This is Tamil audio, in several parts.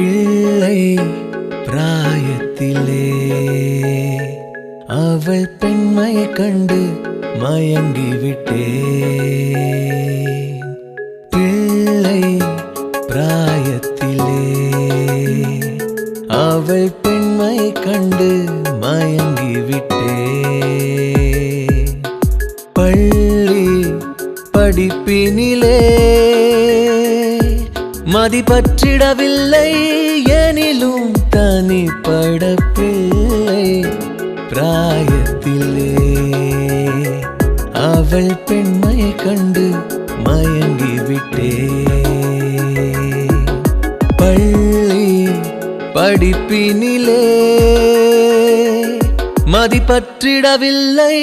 பிள்ளை பிராயத்திலே. அவள் பெண்மையை கண்டு மயங்கி விட்டேன் பிள்ளை பிராயத்திலே. அவள் பெண்மையை கண்டு மயங்கி விட்டேன் பள்ளி படிப்பினிலே மதிப்பற்றிடவில்லை. மயங்கி பள்ளி படிப்பினிலே மதிப்பற்றிடவில்லை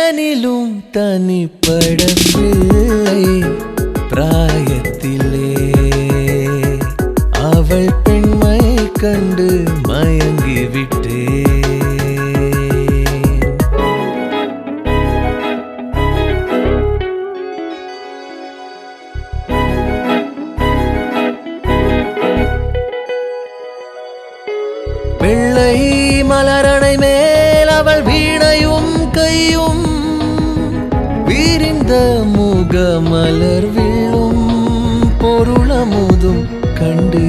எனிலும் தனிப்படவில்லை பிராயத்திலே. அவள் பெண்மை கண்டு மயன் முகமலர் விழும் பொருளமுதும் கண்டு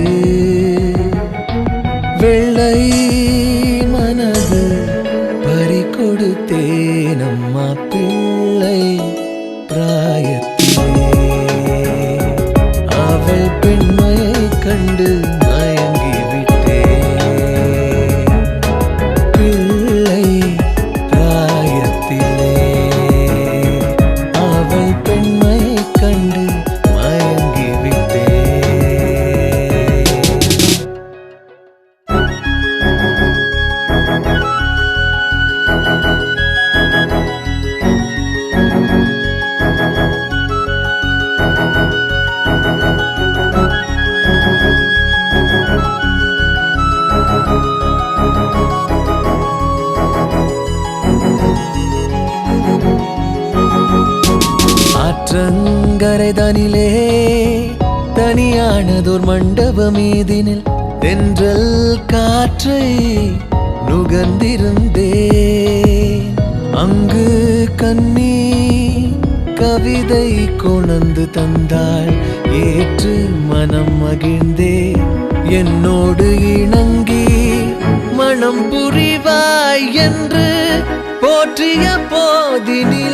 வெள்ளை மண்டபமீதினில் தென்றல் காற்றை நுகர்ந்திருந்தேன். அங்கு கண்ணீ கவிதை கொணந்து தந்தாள் ஏற்று மனம் மகிழ்ந்தே என்னோடு இணங்கி மனம் புரிவாய் என்று போற்றிய போதினி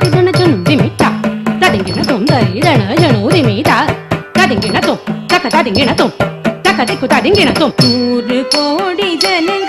ധരിതണ ചൊന്നും ദിമിറ്റ തടിങ്കിണ തും ധരിതണ ജണു ദിമിത തടിങ്കിണ തും തക്ക തടിങ്കിണ തും തക്ക തിക്കു തടിങ്കിണ തും നൂറ് കോടി ജനങ്ങൾ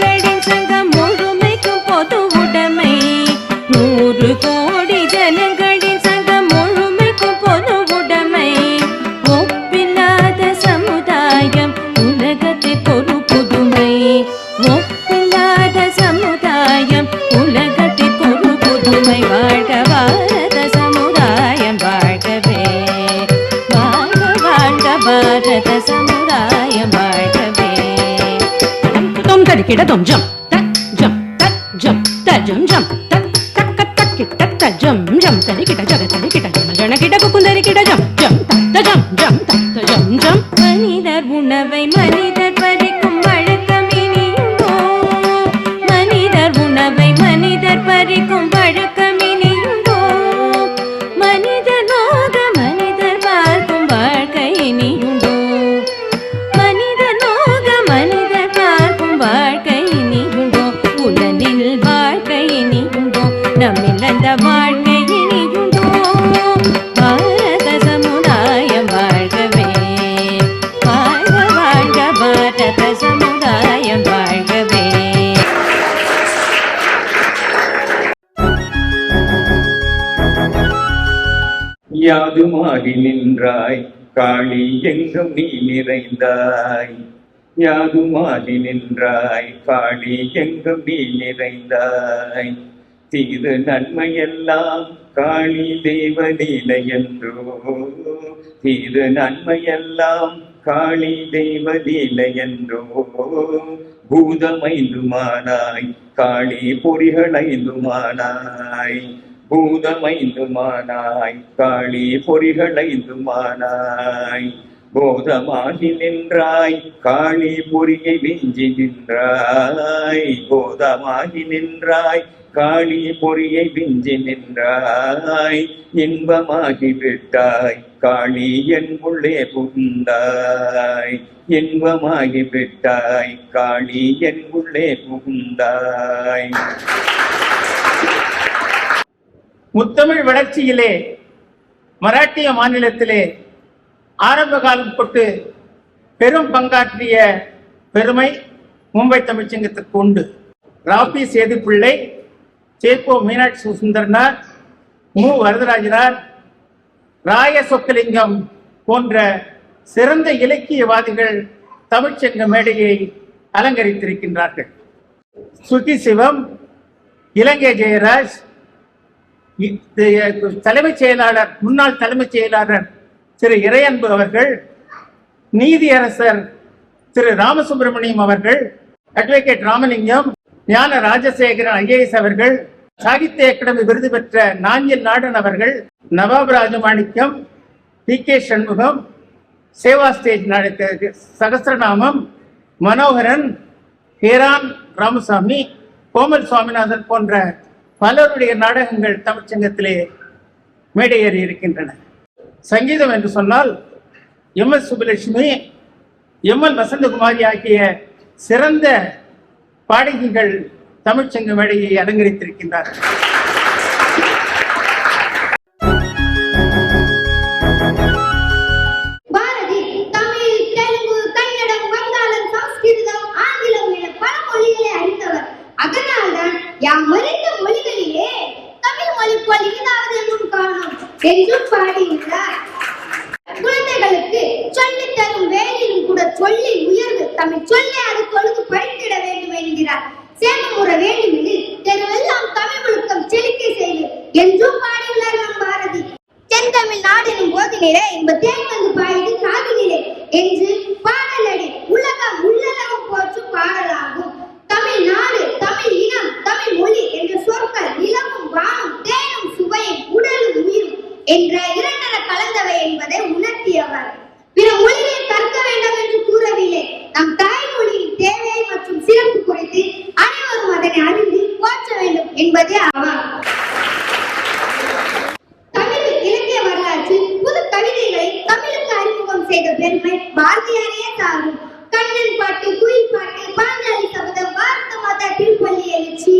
భారత సముదాయ జం జం జం తొమ్ జం తక్ జం తక్ జం తజం జం తక్ తక్ జం. யாதுமாகி நின்றாய். காளி எங்கும் நீ நிறைந்தாய். யாதுமாகி நின்றாய். காளி எங்கும் நீ நிறைந்தாய். தீது நன்மையெல்லாம் காளி தெய்வலீலை என்றோ தீது நன்மையெல்லாம் காளி தெய்வலீலை என்றோ பூதமைந்துமானாய். காளி பொறிகளைந்துமானாய். பூதமைந்துமானாய் காளி பொறிகளைந்துமானாய். போதமாகி நின்றாய் காளி பொறியை விஞ்சி நின்றாய். போதமாகி நின்றாய் காளி பொறியை விஞ்சி நின்றாய். இன்பமாகி விட்டாய் காளி என் உள்ளே புகுந்தாய். இன்பமாகி விட்டாய் காளி என் உள்ளே புகுந்தாய். முத்தமிழ் வளர்ச்சியிலே மராட்டிய மாநிலத்திலே ஆரம்ப காலம் தொட்டு பெரும் பங்காற்றிய பெருமை மும்பை தமிழ்ச்சங்கத்திற்கு உண்டு. ராபி சேதுப்பிள்ளை சேப்போ மீனாட்சி சுந்தரனார் மு. வரதராஜனார் ராய சொக்கலிங்கம் போன்ற சிறந்த இலக்கியவாதிகள் தமிழ்ச்சங்க மேடையை அலங்கரித்திருக்கின்றார்கள். சுகி சிவம் இலங்கை ஜெயராஜ் தலைமைச் செயலாளர் முன்னாள் தலைமைச் செயலாளர் திரு இறையன்பு அவர்கள் நீதியரசர் திரு ராமசுப்பிரமணியம் அவர்கள் அட்வொகேட் ராமலிங்கம் ஞான ராஜசேகரன் ஐஏஎஸ் அவர்கள் சாகித்ய அகாடமி விருது பெற்ற நாஞ்சில் நாடன் அவர்கள் Nawab Rajamanickam T K Shanmugam Seva stage நடத்த சகசிரநாமம் மனோகரன் ஹேரான் ராமசாமி கோமல் சுவாமிநாதன் போன்ற பலருடைய நாடகங்கள் தமிழ்ச்சங்கத்திலே மேடையேறி இருக்கின்றன. சங்கீதம் என்று சொன்னால் M S Subbulakshmi M L Vasanthakumari ஆகிய சிறந்த பாடகிகள் தமிழ்ச்சங்க மேடையை அலங்கரித்திருக்கின்றார்கள். தமிழ் என்றும் காணும்? என்றும் பாடியுள்ளார் குழந்தைகளுக்கு சொல்லித் தரும் வேலையிலும் கூட சொல்லி உயர்வு தம்மை சொல்லி அது தொழுது பழித்திட வேண்டும் என்கிறார். சேமமுற வேண்டுமெனில் தெருவெல்லாம் தமிழ் ஒழுக்கம் செழிக்க செய்து என்றும் பாடியுள்ளார் நம் பாரதி செந்தமிழ் நாடெனும் போதினிலே இன்ப தேன் வந்து பாயுது காதினிலே என்று பாடலடி உலகம் உள்ளளவும் போற்று பாடலாகும் தமிழ் நாடு தமிழ் இனம் தமிழ் மொழி என்ற சொற்கள் நிலமும் வானும் தேனும் சுவையும் உடலும் உயிரும் என்ற இரண்டர கலந்தவை என்பதை உணர்த்தியவர் பிற மொழிகளை கற்க வேண்டும் என்று கூறவில்லை நம் தாய்மொழியின் தேவை மற்றும் சிறப்பு குறித்து அனைவரும் அதனை அறிந்து போற்ற வேண்டும் என்பதே அவர் தமிழ் இலக்கிய வரலாற்றில் புது கவிதைகளை தமிழுக்கு அறிமுகம் செய்த பெருமை பாரதியாரையே சாரும் கண்ணன் பாட்டு குயில் பாட்டு பாஞ்சாலி சபதம் பாரத மாதா திருப்பள்ளி எழுச்சி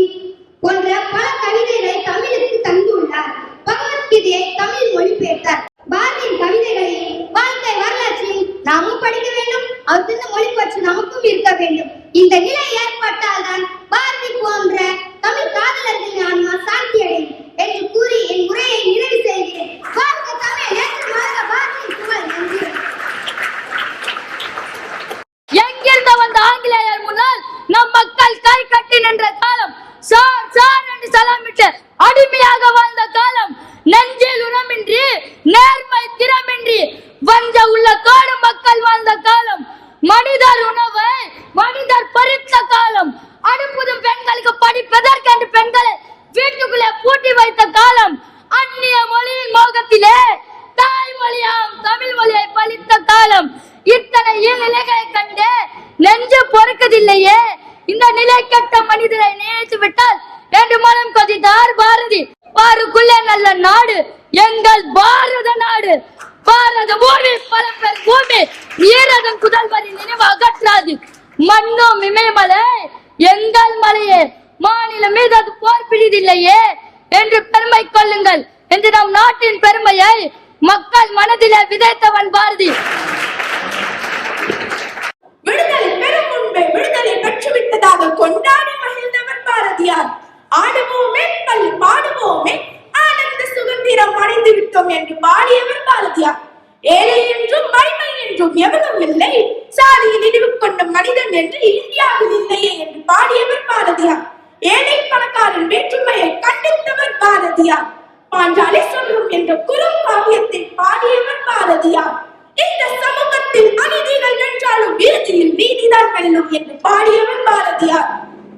போன்ற பல கவிதைகளை தமிழுக்கு தந்துள்ளார். பகவத்கீதையை தமிழ் மொழிபெயர்த்தார். பாரதியின் கவிதைகளை வாழ்க்கை வரலாற்றில் நாமும் படிக்க வேண்டும். அவற்றின் மொழி பற்றி நமக்கும் இருக்க வேண்டும். இந்த நிலையை ஏற்பட்டால்தான் பாரதி போன்ற தமிழ் காதலர்களின் ஆன்மா சாந்தி அடையும் என்று கூறி என் உரையை நிறைவு செய்கிறேன் வாழ்க தமிழ் என்று வாழ்க பாரதி புகழ் நன்றி எங்கிருந்து வந்த ஆங்கிலேயர் முன்னால் நம் மக்கள் கை கட்டி நின்ற காலம் சார் சார் என்று சலாமிட்டு அடிமையாக வாழ்ந்த காலம் நெஞ்சில் உரமின்றி நேர்மை திறமின்றி வஞ்ச உள்ள காடு மக்கள் வாழ்ந்த காலம் மனிதர் உணவை மனிதர் பறித்த காலம் அனுப்புதும் பெண்களுக்கு படிப்பதற்கென்று பெண்களை வீட்டுக்குள்ளே பூட்டி வைத்த காலம் அந்நிய மொழியின் மோகத்திலே தாய்மொழியாம் தமிழ் மொழியை பழித்த காலம் இத்தனை நிலைகளை கண்டு நெஞ்சு பொறுக்கதில்லையே இந்த நிலை கெட்ட மனிதரை நினைத்து விட்டால் என்று மனம் கொதித்தார் பாரதி பாருக்குள்ளே நல்ல நாடு எங்கள் பாரத நாடு பாரத பூமி பரம்பர் பூமி ஈரதன் புதல்வரின் நினைவு அகற்றாது மண்ணும் இமயமலை எங்கள் மலையே மாநிலம் மீது அது போர் பிடிதில்லையே என்று பெருமை கொள்ளுங்கள் என்று நம் நாட்டின் பெருமையை மக்கள் மனதிலே விதைத்தவன் பாரதி விடுதலை பெறும் முன்பே விடுதலை பெற்றுவிட்டதாக கொண்டாடி மகிழ்ந்தவர் பாரதியார் ஆடுவோமே பள்ளி பாடுவோமே ஆனந்த சுதந்திரம் அடைந்து விட்டோம் விடுவோம் என்று பாடியவர் பாரதியார் ஏழை என்றும் வறுமை என்றும் எவனும் இல்லை. சாதியில் இழிவு கொண்ட மனிதன் என்று இந்தியாவில் இல்லையே என்று பாடியவர் பாரதியார் ஏழை பணக்காரன் வேற்றுமையை கண்டித்தவர் பாரதியார் பாஞ்சாலை சொல்லும் என்ற குறும் காவியத்தை பாடியவர் பாரதியார் இந்த சமூகத்தில் அநீதிகள் என்றாலும் இறுதியில் நீதிதான் வெல்லும் என்று பாடியவர் பாரதியார்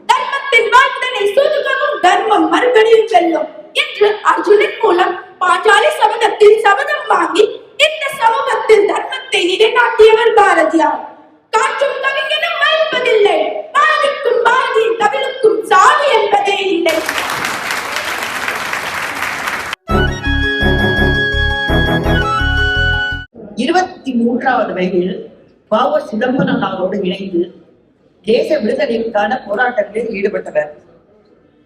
தர்மத்தின் வாழ்ந்தனை சூதுகவும் தர்மம் மறுபடியும் செல்லும் என்று அர்ஜுனன் மூலம் பாஞ்சாலி சபதத்தில் சபதம் வாங்கி இந்த சமூகத்தில் தர்மத்தை நிலைநாட்டியவர் பாரதியார். காற்றும் கவிஞனும் மறுப்பதில்லை பாரதிக்கும் பாரதியின் கவிழுக்கும் சாதி என்பதே இல்லை. இருபத்தி மூன்றாவது வயதில் பாவ சிதம்பரனாரோடு இணைந்து தேச விடுதலைக்கான போராட்டங்களில் ஈடுபட்டவர்.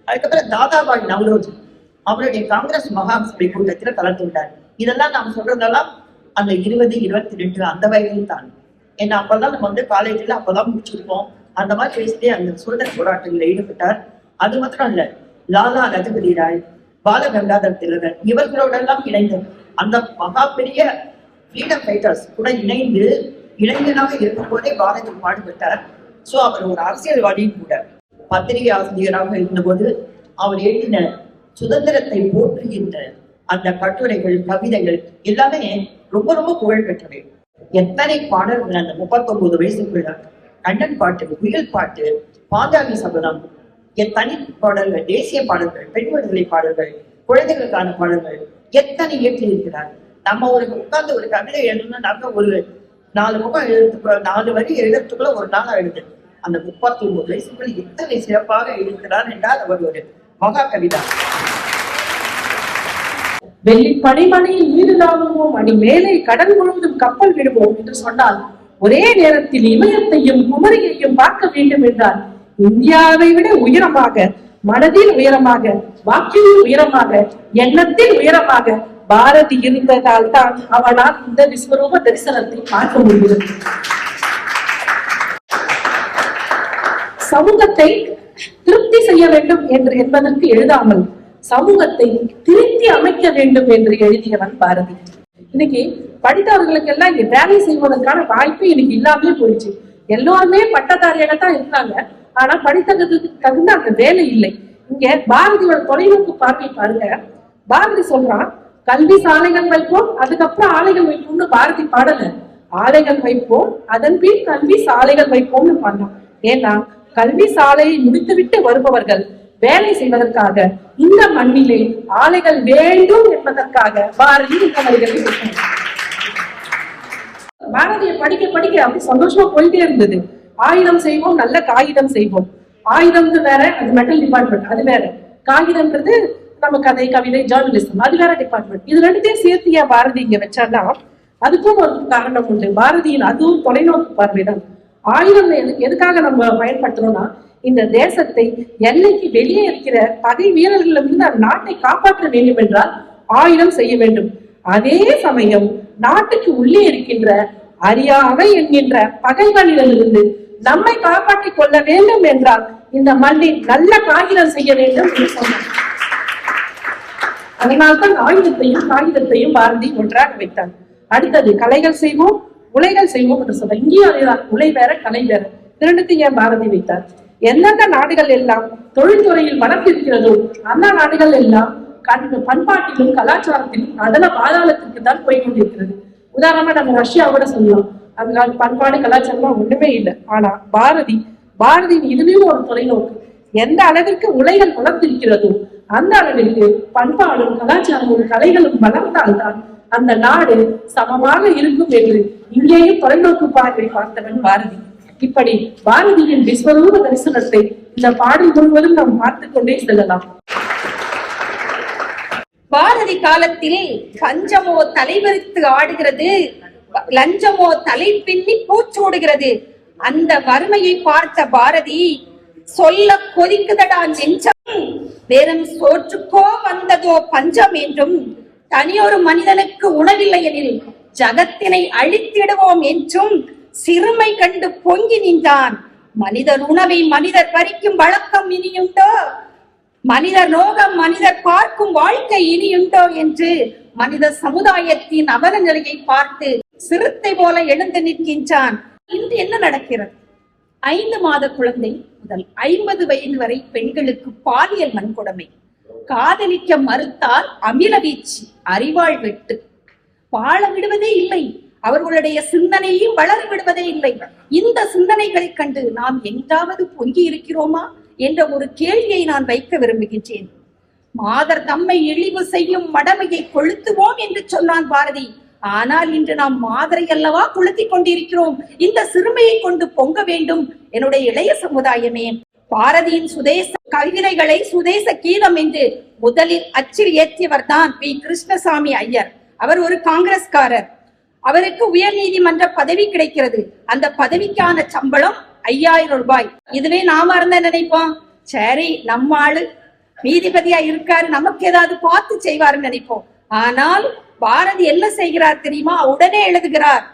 அதுக்கப்புறம் தாதாபாய் நவரோஜன் அவருடைய காங்கிரஸ் மகாசபை கூட்டத்தில் கலந்து கொண்டார் இதெல்லாம் நாம் சொல்றதெல்லாம் அந்த இருபது இருபத்தி ரெண்டு அந்த வயதில் தான். ஏன்னா அப்பதான் நம்ம வந்து காலேஜில் அப்பதான் முடிச்சிருப்போம். அந்த மாதிரி வயசுலேயே அந்த சுதந்திர போராட்டங்களில் ஈடுபட்டார். அது மாத்திரம் இல்ல லாலா ரஜபதி ராய் பாலகங்காதர் திலகர் இவர்களோடெல்லாம் இணைந்து அந்த மகா பெரிய ஃப்ரீடம் ஃபைட்டர்ஸ் கூட இணைந்து இளைஞனாக இருக்கும் போதே பாரதி பாடுபட்டார். சோ அவர் ஒரு அரசியல்வாதியும் கூட. பத்திரிகை ஆசிரியராக இருந்தபோது அவர் எழுதின சுதந்திரத்தை போற்றுகின்ற அந்த கட்டுரைகள் கவிதைகள் எல்லாமே ரொம்ப ரொம்ப புகழ் பெற்றவை. எத்தனை பாடல்கள் அந்த முப்பத்தொன்பது வயசுக்குள்ள கண்ணன் பாட்டு புயல் பாட்டு பாஞ்சாலி சபதம் எத்தனை பாடல்கள் தேசிய பாடல்கள் பெண் விடுதலை பாடல்கள் குழந்தைகளுக்கான பாடல்கள் எத்தனை இயற்றி இருக்கிறார் நம்ம ஒரு உட்கார்ந்து ஒரு கவிதை எழுதணும்னாக்க ஒரு நாலு முகம் எழுதுக்குள்ள நாலு வரி எழுதுறதுக்குள்ள ஒரு நாள் எழுது அந்த முப்பத்தி ஒன்பது வயசுக்குள்ள எத்தனை சிறப்பாக இருக்கிறார் என்றால் அவர் ஒரு மகா கவிதா வெள்ளி பனிமலையில் நீர் நாடுவோம் அடி மேலே கடல் முழுவதும் கப்பல் விடுவோம் என்று சொன்னால் ஒரே நேரத்தில் இமயத்தையும் குமரியையும் பார்க்க வேண்டும் என்றால் இந்தியாவை விட உயரமாக மனதில் உயரமாக வாக்கில் உயரமாக எண்ணத்தில் உயரமாக பாரதி இருந்ததால் தான் அவனால் இந்த விஸ்வரூப தரிசனத்தை பார்க்க முடிகிறது சமூகத்தை திருப்தி செய்ய வேண்டும் என்று என்பதற்கு எழுதாமல் சமூகத்தை திருத்தி அமைக்க வேண்டும் என்று எழுதியவன் பாரதி. இன்னைக்கு படித்தவர்களுக்கு எல்லாம் இங்க வேலை செய்வதற்கான வாய்ப்பு இன்னைக்கு இல்லாமலே போயிடுச்சு. எல்லாருமே பட்டதாரியாக தான் இருந்தாங்க. ஆனா படித்ததுக்கு தகுந்த அந்த வேலை இல்லை. இங்க பாரதியோட தொலைநோக்கு பார்வை பாருங்க. பாரதி சொல்றான் கல்வி சாலைகள் வைப்போம் அதுக்கப்புறம் ஆலைகள் வைப்போம்னு பாரதி பாடல. ஆலைகள் வைப்போம் அதன் பின் கல்வி சாலைகள் வைப்போம்னு பண்ணோம் ஏன்னா கல்வி சாலையை முடித்துவிட்டு வருபவர்கள் வேலை செய்வதற்காக இந்த மண்ணிலே ஆலைகள் வேண்டும் என்பதற்காக பாரதி இந்த வரிகளை பாரதியை படிக்க படிக்க அப்படி சந்தோஷமா போயிட்டே இருந்தது. ஆயுதம் செய்வோம் நல்ல காகிதம் செய்வோம். ஆயுதம்னு வேற அது மெட்டல் டிபார்ட்மெண்ட் அது வேற. காகிதம்ன்றது நம்ம கதை கவிதை ஜேர்னலிசம் அது வேற டிபார்ட்மெண்ட் இது ரெண்டுத்தையும் சேர்த்து ஏன் பாரதி இங்க வச்சான்னா அதுக்கும் ஒரு காரணம் உண்டு. பாரதியின் அதுவும் தொலைநோக்கு பார்வைதான். ஆயுதம் எது- எதுக்காக நம்ம பயன்படுத்துறோம்னா இந்த தேசத்தை எல்லைக்கு வெளியே இருக்கிற பகை வீரர்களிடமிருந்து அந்த நாட்டை காப்பாற்ற வேண்டும் என்றால் ஆயுதம் செய்ய வேண்டும். அதே சமயம் நாட்டுக்கு உள்ளே இருக்கின்ற அறியாமை என்கின்ற பகைவனிடமிருந்து நம்மை காப்பாற்றிக் கொள்ள வேண்டும் என்றால் இந்த மண்ணில் நல்ல காகிதம் செய்ய வேண்டும் என்று சொன்னார். அதனால்தான் ஆயுதத்தையும் காகிதத்தையும் பாரதி ஒன்றாக வைத்தார். அடுத்தது கலைகள் செய்வோம் உலைகள் செய்வோம் என்று சொல்றார் இங்கேயும் அதேதான் உலை வேற கலை வேற. இரண்டுத்தையும் ஏன் பாரதி வைத்தார்? எந்தெந்த நாடுகள் எல்லாம் தொழில்துறையில் வளர்த்திருக்கிறதோ அந்த நாடுகள் எல்லாம் கண் பண்பாட்டிலும் கலாச்சாரத்திலும் நடன பாதாளத்திற்கு தான் போய் கொண்டிருக்கிறது உதாரணமா நம்ம ரஷ்யாவோட சொல்லலாம். அதனால பண்பாடு கலாச்சாரம் ஒண்ணுமே இல்லை. ஆனா பாரதி பாரதியின் இதுலயும் ஒரு தொலைநோக்கு. எந்த அளவிற்கு உலைகள் வளர்ந்திருக்கிறதோ அந்த அளவிற்கு பண்பாடும் கலாச்சாரமும் கலைகளும் வளர்ந்தால்தான் அந்த நாடு சமமாக இருக்கும் என்று இங்கேயும் தொலைநோக்கு பார்வை பார்த்தவன் பாரதி. இப்படி பாரதியின் விஸ்வரூப தரிசனத்தை இந்த பாடல் முழுவதும் நாம் பார்த்து கொண்டே செல்லலாம். பாரதி காலத்தில் கஞ்சமோ தலைவரித்து ஆடுகிறது லஞ்சமோ தலை பின்னி பூச்சோடுகிறது. அந்த வறுமையை பார்த்த பாரதி சொல்ல கொதிக்குதடா நெஞ்சம். வெறும் சோற்றுக்கோ வந்ததோ பஞ்சம் என்றும் தனியொரு மனிதனுக்கு உணவில்லை எனில் ஜகத்தினை அழித்திடுவோம் என்றும் சிறுமை கண்டு பொங்கி நின்றான். மனிதர் உணவை மனிதர் பறிக்கும் வழக்கம் இனியுண்டோ? மனிதர் நோகம் மனிதர் பார்க்கும் வாழ்க்கை இனியுண்டோ என்று மனித சமுதாயத்தின் அவல நிலையை பார்த்து சிறுத்தை போல எழுந்து நிற்கின்றான். இன்று என்ன நடக்கிறது? ஐந்து மாத குழந்தை முதல் ஐம்பது வயது வரை பெண்களுக்கு பாலியல் வன்கொடுமை. காதலிக்க மறுத்தால் அமில வீச்சு அறிவாள் வெட்டு. வாழ விடுவதே இல்லை. அவர்களுடைய சிந்தனையும் வளர விடுவதே இல்லை. இந்த சிந்தனைகளை கண்டு நாம் எங்காவது பொங்கி இருக்கிறோமா என்ற ஒரு கேள்வியை நான் வைக்க விரும்புகின்றேன். மாதர் தம்மை இழிவு செய்யும் மடமையை கொளுத்துவோம் என்று சொன்னான் பாரதி. ஆனால் இன்று நாம் மாதரை அல்லவா கொளுத்திக் கொண்டிருக்கிறோம்? இந்த சிறுமையை கொண்டு பொங்க வேண்டும் என்னுடைய இளைய சமுதாயமே. பாரதியின் சுதேச கவிதைகளை சுதேச கீதம் என்று முதலில் அச்சில் ஏற்றியவர் தான் பி. கிருஷ்ணசாமி ஐயர். அவர் ஒரு காங்கிரஸ்காரர். அவருக்கு உயர் நீதிமன்ற பதவி கிடைக்கிறது. அந்த பதவிக்கான சம்பளம் ஐயாயிரம் ரூபாய். இதுவே நாம இருந்தா நினைப்போம்? சரி நம்ம ஆளு நீதிபதியா இருக்காரு நமக்கு ஏதாவது பார்த்து செய்வாருன்னு நினைப்போம். ஆனால் பாரதி என்ன செய்கிறார் தெரியுமா? உடனே எழுதுகிறார்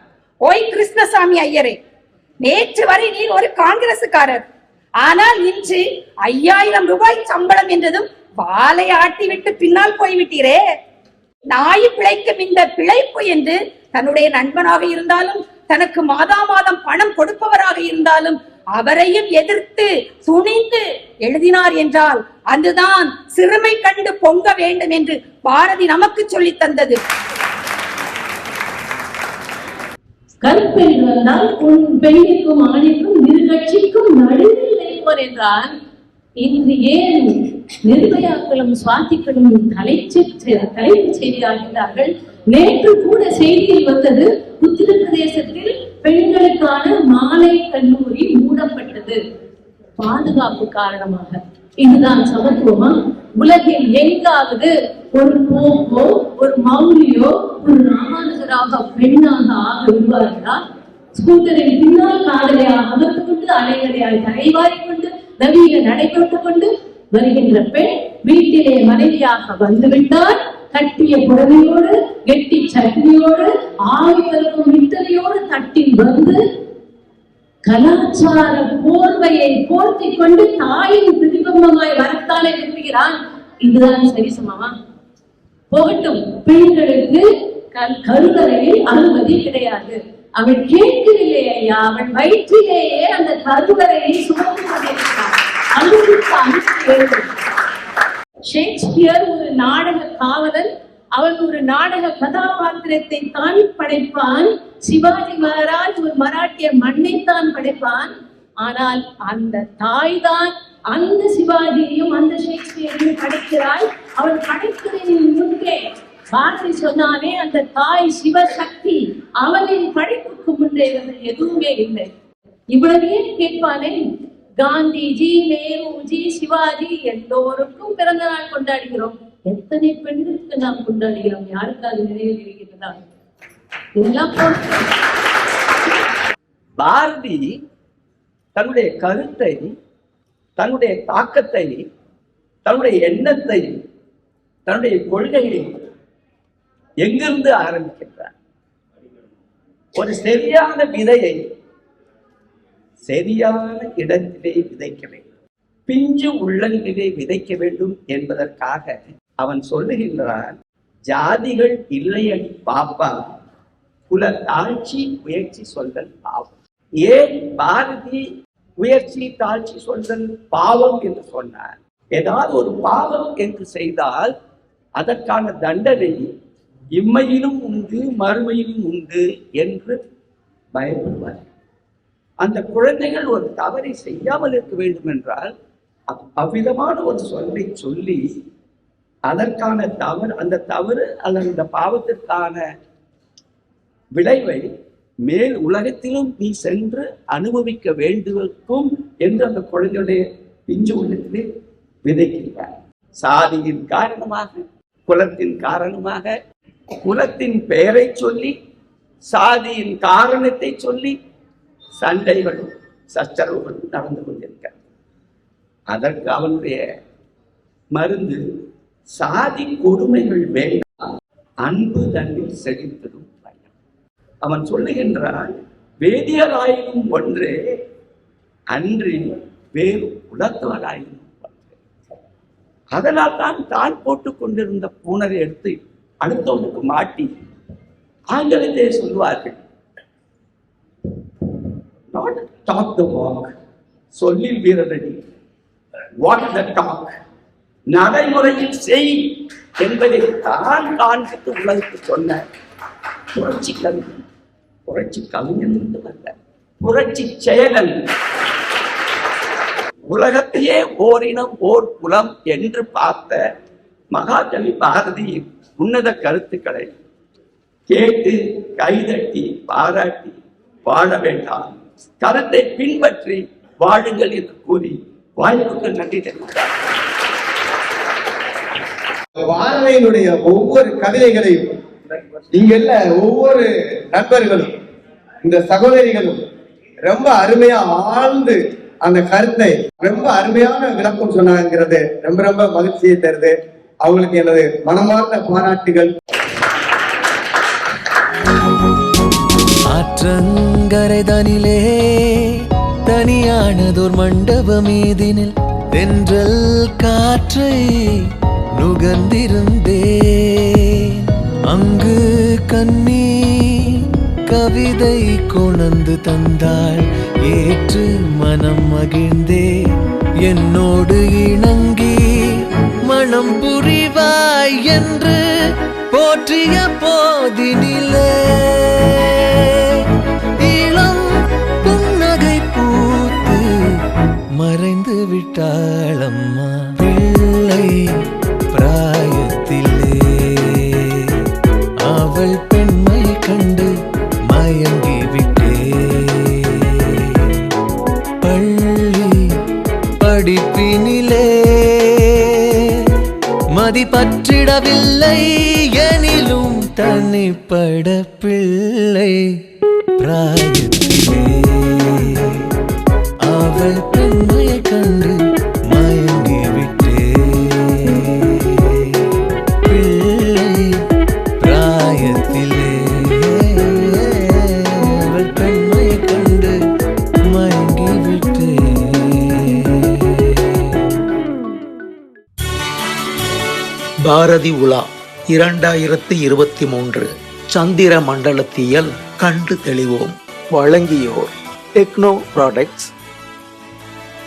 ஓய் கிருஷ்ணசாமி ஐயரே நேற்று வரை நீர் ஒரு காங்கிரசுக்காரர். ஆனால் இன்று ஐயாயிரம் ரூபாய் சம்பளம் என்றதும் வாழை ஆட்டி விட்டு பின்னால் போய்விட்டீரே. நாய் பிழைக்கும் இந்த பிழைப்பு என்று தன்னுடைய நண்பனாக இருந்தாலும் தனக்கு மாதா மாதம் பணம் கொடுப்பவராக இருந்தாலும் அவரையும் எதிர்த்து துணிந்து எழுதினார் என்றால் அதுதான் சிறுமை கண்டு பொங்க வேண்டும் என்று பாரதி நமக்கு சொல்லித் தந்தது. கருப்பெண் வந்தால் உன் பெண்ணுக்கும் ஆணிக்கும் இரு கட்சிக்கும் நடுவில் என்றால் இன்று ஏன் நிர்பயாக்களும் சுவாதிகளும் தலைச்சு செய்தி செய்தியாகிறார்கள் நேற்று கூட செய்தியில் வந்தது உத்தரப்பிரதேசத்தில் பெண்களுக்கான மாலை கல்லூரி மூடப்பட்டது. பாதுகாப்பு காரணமாக. இதுதான் சமத்துவமா? உலகில் எங்காவது ஒரு போக்கோ ஒரு மௌலியோ ஒரு ராமானுஜராக பெண்ணாக ஆக விரும்புகிறார்களா ஸ்கூட்டரின் பின்னால் காதலையாக அமர்ந்து கொண்டு அலைகளையால் தலைவாரிக் கொண்டு நவீன நடைபெற்றுக் கொண்டு வருகின்ற பெண் வீட்டிலே மனைவியாக வந்துவிட்டால் கட்டிய புடவையோடு கெட்டி சட்னியோடு ஆவி பருக்கும் மிட்டரையோடு தட்டில் வந்து கலாச்சார போர்வையை போர்த்தி கொண்டு தாயின் பிரதிபிம்பமாய் வரத்தானே விரும்புகிறான். இதுதான் சரி சமமா போகட்டும் பெண்களுக்கு க- கருவறையில் அனுமதி கிடையாது. அவள் கேட்கவில்லை ஐயா. அவள் வயிற்றிலேயே அந்த கருவறையை சுமந்து கொண்டிருக்கிறான் ஷேக்ஸ்பியர் ஒரு நாடக காவலன். அவன் ஒரு நாடக கதாபாத்திரத்தை தான் படைப்பான். சிவாஜி மகாராஜ் ஒரு மராட்டிய மண்ணைத்தான் படைப்பான். ஆனால் அந்த தாய் தான் அந்த சிவாஜியையும் அந்த ஷேக்ஸ்பியரையும் படைக்கிறாள் அவள் படைப்பதின் முன்பே பாரதி சொன்னானே அந்த தாய் சிவசக்தி அவளின் படைப்புக்கு முன்னே இவர்கள் எதுவுமே இல்லை. இவ்வளவே கேட்பானே? காந்திஜி நேருஜி சிவாஜி எல்லோருக்கும் பிறந்த நாள் கொண்டாடுகிறோம். எத்தனை பெண்களுக்கு நாம் கொண்டாடுகிறோம்? யாருக்காவது நினைவில் இருக்கிறதா? இதெல்லாம் பாரதி தன்னுடைய கருத்தை தன்னுடைய தாக்கத்தை தன்னுடைய எண்ணத்தை தன்னுடைய கொள்கையை எங்கிருந்து ஆரம்பிக்கின்றார்? ஒரு சரியான விதையை சரியான இடத்திலே விதைக்க வேண்டும். பிஞ்சு உள்ளங்களிலே விதைக்க வேண்டும் என்பதற்காக அவன் சொல்லுகின்றான் ஜாதிகள் இல்லையடி பாப்பா குல தாழ்ச்சி முயற்சி சொல்தல் பாவம். ஏன் பாரதி முயற்சி தாழ்ச்சி சொல்தல் பாவம் என்று சொன்னார்? ஏதாவது ஒரு பாவம் என்று செய்தால் அதற்கான தண்டனை இம்மையிலும் உண்டு மறுமையிலும் உண்டு என்று பயப்படுவார். அந்த குழந்தைகள் ஒரு தவறை செய்யாமல் இருக்க வேண்டும் என்றால் அவ்விதமான ஒரு சொல்லை சொல்லி அதற்கான தவறு அந்த தவறு அல்லது அந்த பாவத்திற்கான விளைவை மேல் உலகத்திலும் நீ சென்று அனுபவிக்க வேண்டுவதற்கும் என்று அந்த குழந்தையுடைய பிஞ்சு உள்ளத்திலே விதைக்கின்றார். சாதியின் காரணமாக குலத்தின் காரணமாக குலத்தின் பெயரை சொல்லி சாதியின் காரணத்தை சொல்லி சண்டைகளும் சச்சரவுகளும் நடந்து கொண்டிருக்க அதற்கு அவனுடைய மருந்து சாதி கொடுமைகள் வேண்டாம் அன்பு தன்னில் செழித்ததும் பயன். அவன் சொல்லுகின்றான் வேதியராயினும் ஒன்று அன்று வேறு உலகவராயினும் ஒன்று. அதனால் தான் தான் போட்டுக் கொண்டிருந்த பூனரை எடுத்து அடுத்தவனுக்கு மாட்டி ஆங்கிலத்தை சொல்வார்கள் நாட் டாக் த வாக் சொல்லில் வீரரடி. வாட் த டாக் நடைமுறையில் செய் என்பதை தான் காண்பித்து உலகத்து சொன்ன புரட்சி கவிஞன். புரட்சி கவிஞன் என்று வந்த புரட்சி செயலன். உலகத்தையே ஓரினம் ஓர் குலம் என்று பார்த்த மகாகவி பாரதியின் உன்னத கருத்துக்களை கேட்டு கைதட்டி பாராட்டி வாழ வேண்டாம். கருத்தை பின்பற்றி வாழுங்கள் என்று கூறி வாய்ப்புக்கு நன்றி தெரிவித்தார் பாரதியினுடைய ஒவ்வொரு கவிதைகளையும் இங்குள்ள ஒவ்வொரு நண்பர்களும் இந்த சகோதரிகளும் ரொம்ப அருமையா ஆழ்ந்து அந்த கருத்தை ரொம்ப அருமையான விளக்கம் சொன்னாங்கிறது ரொம்ப ரொம்ப மகிழ்ச்சியை தருது. அவங்களுக்கு எனது மனமார்ந்த பாராட்டுகள். ஆற்றங்கரை தனிலே தனியானதோர் மண்டபம் மீதினில் தென்றல் காற்றை நுகர்ந்திருந்தே அங்கு கண்ணி கவிதை கொணந்து தந்தாள் ஏற்று மனம் மகிழ்ந்தே என்னோடு இணங்கி மனம் புரிவாய் என்று போற்றிய போதினிலே. அவள் கண்டு மயங்கி விட்டே. பாரதி உலா இரண்டாயிரத்து இருபத்தி மூன்று சந்திர மண்டலத்தியல் கண்டு தெளிவோம். வழங்கியோர் techno products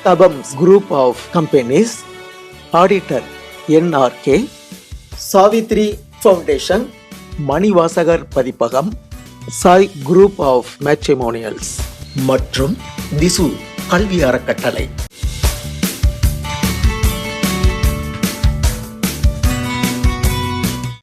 தபம்ஸ் group of companies auditor NRK Savitri foundation Manivasagar Pathippagam Sai group of matrimonials. மற்றும் திசு கல்வி அறக்கட்டளை